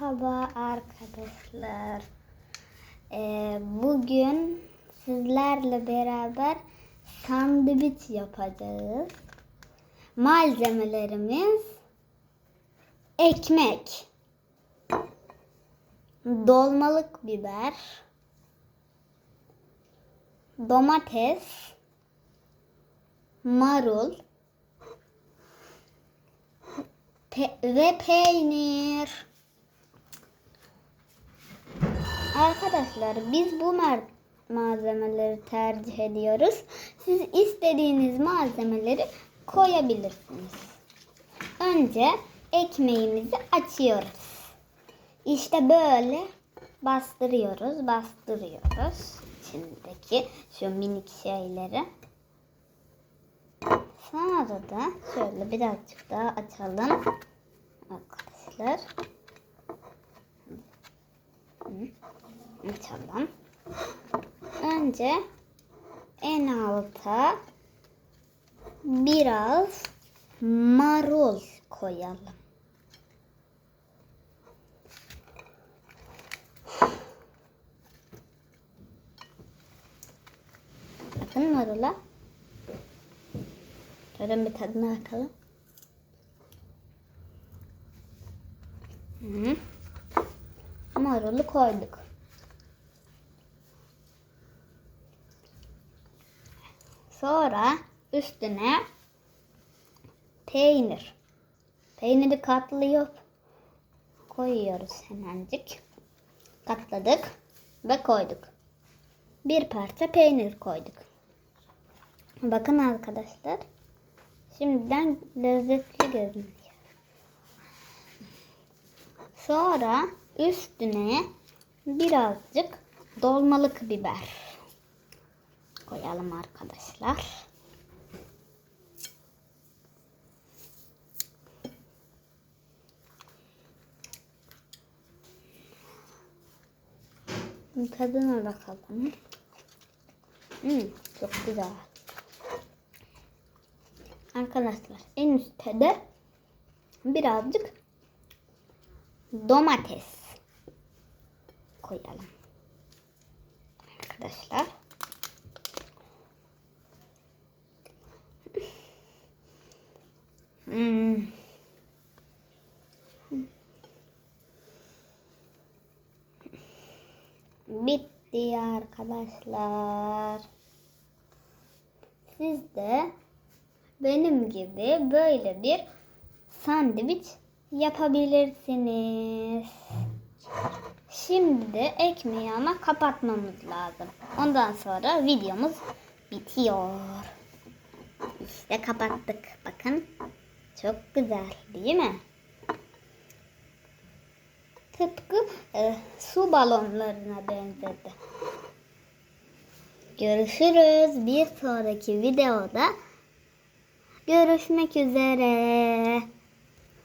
Merhaba arkadaşlar. Ee, bugün sizlerle beraber sandviç yapacağız. Malzemelerimiz ekmek, dolmalık biber, domates, marul ve peynir. Arkadaşlar biz bu malzemeleri tercih ediyoruz. Siz istediğiniz malzemeleri koyabilirsiniz. Önce ekmeğimizi açıyoruz. İşte böyle bastırıyoruz, bastırıyoruz. İçindeki şu minik şeyleri. Sonra da şöyle birazcık daha açalım. Arkadaşlar. Açalım. Önce en alta biraz marul koyalım. Bakın marula. Şöyle bir tadına bakalım. Hı. Marulu koyduk. Sonra üstüne peynir. Peyniri katlıyor. Koyuyoruz hemencik. Katladık ve koyduk. Bir parça peynir koyduk. Bakın arkadaşlar. Şimdiden lezzetli görünüyor. Sonra üstüne birazcık dolmalık biber koyalım arkadaşlar. Tadına bakalım. Hmm, çok güzel. Arkadaşlar en üstte de birazcık domates koyalım. Arkadaşlar. Bitti arkadaşlar. Siz de benim gibi böyle bir sandviç yapabilirsiniz. Şimdi de ekmeği ama kapatmamız lazım. Ondan sonra videomuz bitiyor. İşte kapattık. Bakın. Çok güzel değil mi? Tıpkı e, su balonlarına benzedi. Görüşürüz. Bir sonraki videoda görüşmek üzere.